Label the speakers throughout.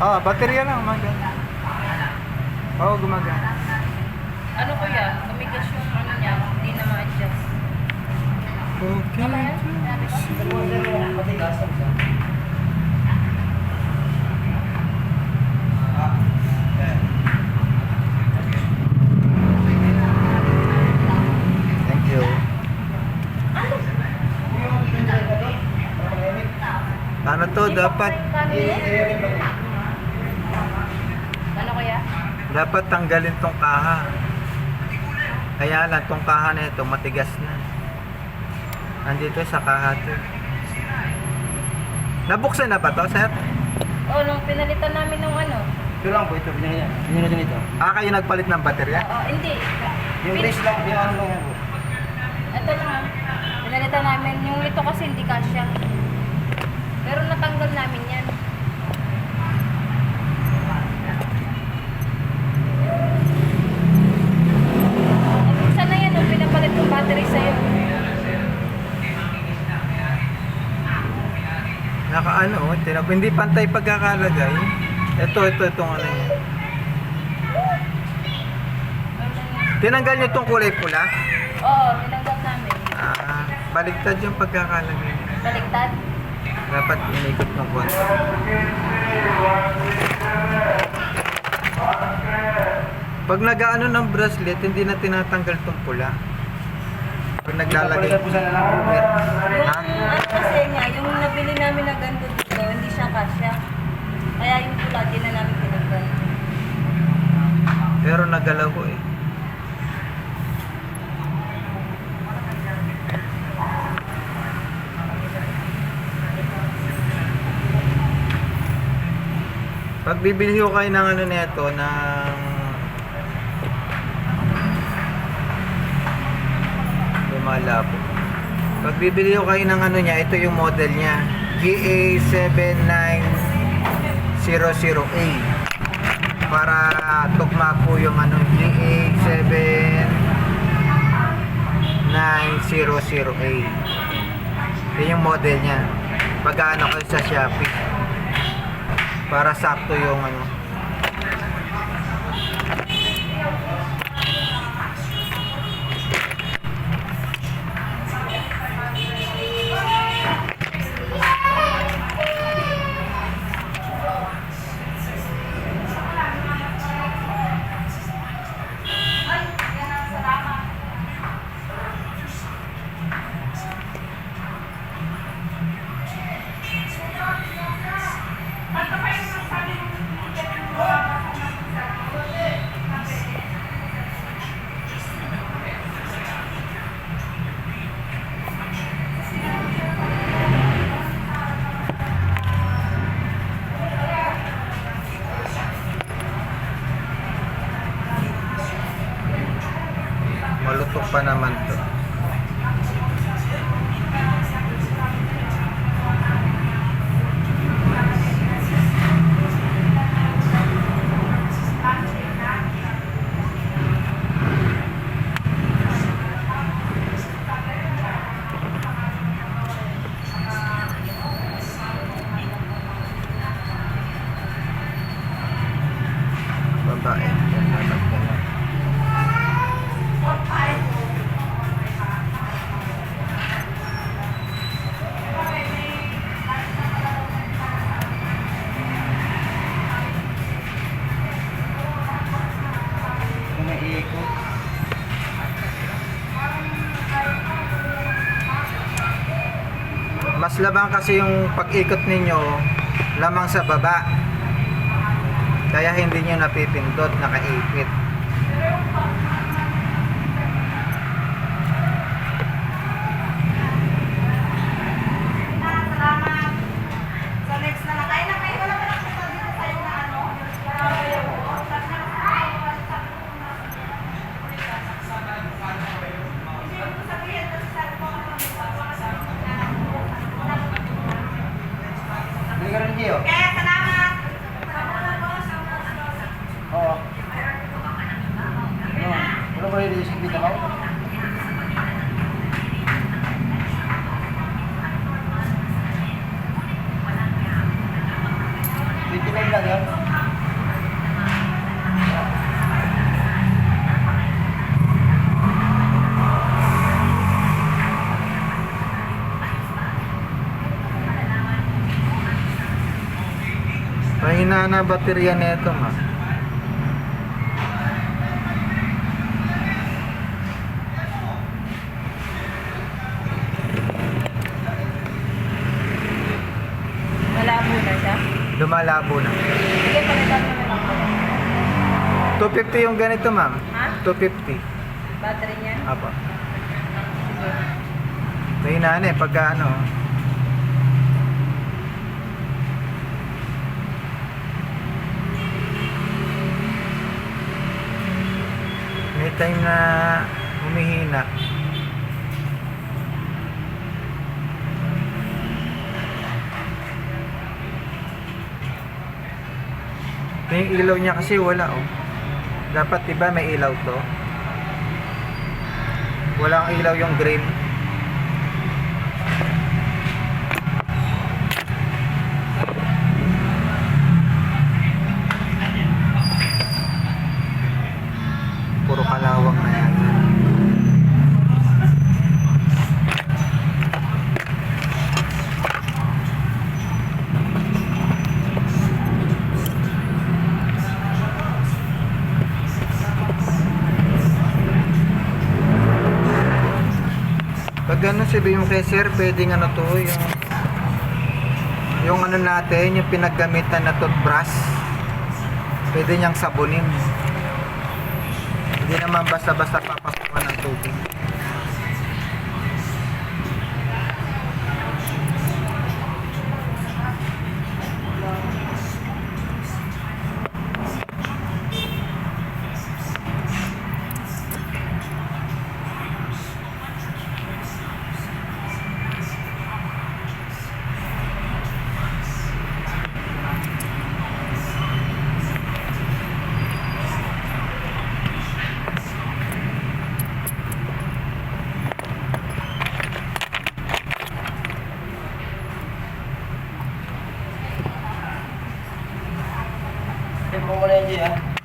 Speaker 1: Ah, baterya lang, gumagana. Oo, gumagana.
Speaker 2: Ano kuya? Tumigas yung ano niya, hindi na ma-adjust.
Speaker 1: Okay.
Speaker 2: Tama yan? Ko?
Speaker 1: Thank you. Ano to, dapat,
Speaker 2: Ano kuya?
Speaker 1: Dapat tanggalin tong kaha. Kaya lang, tong kaha na ito, matigas na. Andito sa kaha to. Nabuksan na ba to, sir?
Speaker 2: Oh, nung pinalitan namin nung ano.
Speaker 3: Ito lang po, ito, binigyan. Binigyan din ito.
Speaker 1: Ah, kayo nagpalit ng baterya?
Speaker 2: Oo, hindi.
Speaker 3: Yung
Speaker 2: Pin-
Speaker 3: brace lang, yung ano lang yan po.
Speaker 2: Ito lang. ah. Pinalitan namin. Yung ito kasi hindi kasya. Pero natanggal namin yan. Eh, Sana yan, nung pinapalit yung battery sa'yo.
Speaker 1: Naka ano, oh, tinap hindi pantay pagkakalagay. Ito, ito, itong ano niya. Tinanggal niyo itong kulay pula?
Speaker 2: Oo, tinanggal namin.
Speaker 1: Ah, baliktad yung pagkakalagay.
Speaker 2: Baliktad.
Speaker 1: Dapat inikot ng konti. Pag nagaano ng bracelet, hindi na tinatanggal itong pula. Naglalagay.
Speaker 3: Ng.
Speaker 2: Yung
Speaker 1: Ha?
Speaker 2: ano kasi niya, yung nabili namin na ganito dito, hindi siya kasya. Kaya yung pula, di na namin tinanggal.
Speaker 1: Pero nagalaw ko eh. Pag bibili ko kayo ng ano nito, ng lumalabo. Pag bibili ko kayo ng ano niya, ito yung model niya. GA7900A para tugma po yung ano GA7900A yun yung model niya. Pagkaano kayo sa Shopee. Para sakto yung ano pa naman to. Babae mas labang kasi yung pag-ikot ninyo lamang sa baba. Kaya hindi nyo napipindot nakaipit
Speaker 2: So next na lang. Ay, na kayo wala ka lang sasabi ko sa'yo na ano?
Speaker 3: Binigyan rin Gio.
Speaker 2: Kaya salamat!
Speaker 3: Oo. Ano? Ano ba yung isip dito ako? Twenty nine lang. lang yan.
Speaker 1: Mahina na baterya nito ma.
Speaker 2: Malabo na siya.
Speaker 1: Lumalabo na.
Speaker 2: Sige, palitan mo na lang po.
Speaker 1: 250 yung ganito ma'am.
Speaker 2: Ha?
Speaker 1: 250.
Speaker 2: Battery niya?
Speaker 1: Apa.
Speaker 2: Sige.
Speaker 1: Mahina na eh pagka ano. Time na humihina. Yung ilaw niya kasi wala oh. Dapat diba may ilaw to? Walang ilaw yung green. Puro kalawang na yan. Sabihin mo kay sir, pwedeng ano to, yung yung ano natin, yung pinaggamitan na toothbrush, pwede niyang sabunin. Hindi naman basta-basta papasukan ng tubig.
Speaker 3: Ito mo muna yung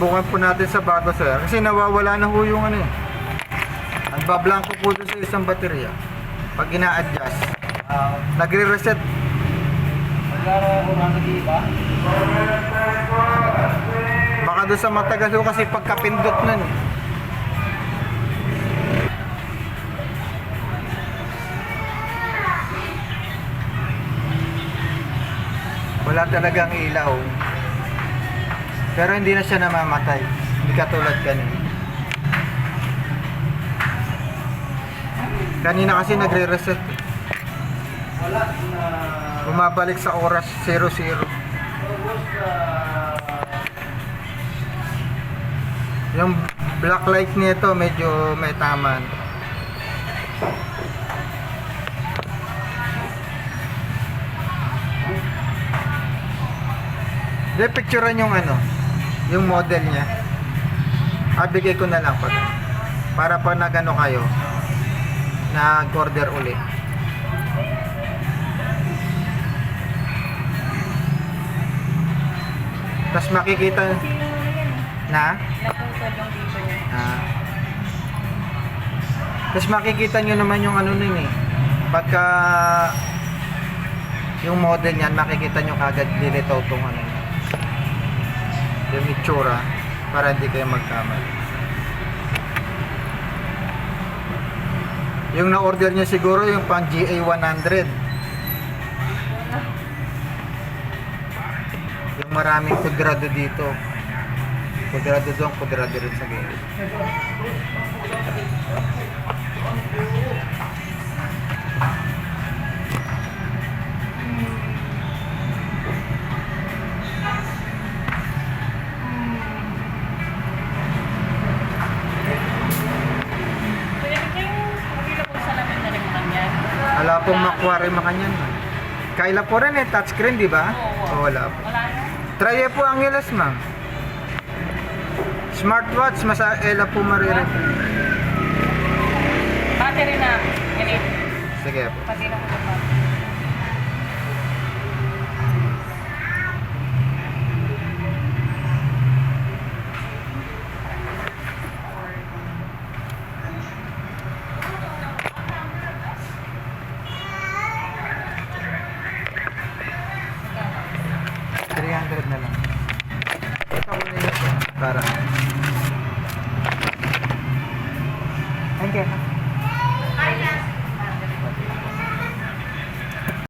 Speaker 1: Subukan po natin sa bago sir. Kasi nawawala na ho yung ano eh. Nagbablanko po doon sa isang baterya. Pag ina-adjust.
Speaker 3: Ah,
Speaker 1: Nagre-reset. Baka doon sa matagal ho kasi pagkapindot nun. eh. Wala talagang ilaw. Pero hindi na siya namamatay. Hindi katulad kanina. Kanina kasi nagre-reset.
Speaker 3: Wala.
Speaker 1: Bumabalik sa oras 00. Yung black light nito medyo may taman. Depicturean yung ano, yung model niya. Ah, bigay ko na lang pag para pa nagano kayo, nag-order ulit. Tapos makikita na, ah, tapos makikita nyo naman yung ano nun eh. Pagka yung model niyan, makikita nyo kagad lilitaw tong ano niya. Yung itsura para hindi kayo magkamali. Yung na-order niya siguro yung pang GA100. Yung maraming kudrado dito. Kudrado doon, kudrado rin sa gilid. Pong makwari makanyan. Kaila po rin eh, touchscreen, di ba?
Speaker 2: Oo.
Speaker 1: O, wala po.
Speaker 2: Wala na.
Speaker 1: Try po ang ilas, ma'am. Smartwatch, mas ela po maririnig.
Speaker 2: Battery na. Ganit.
Speaker 1: Sige po.
Speaker 2: Pati na ko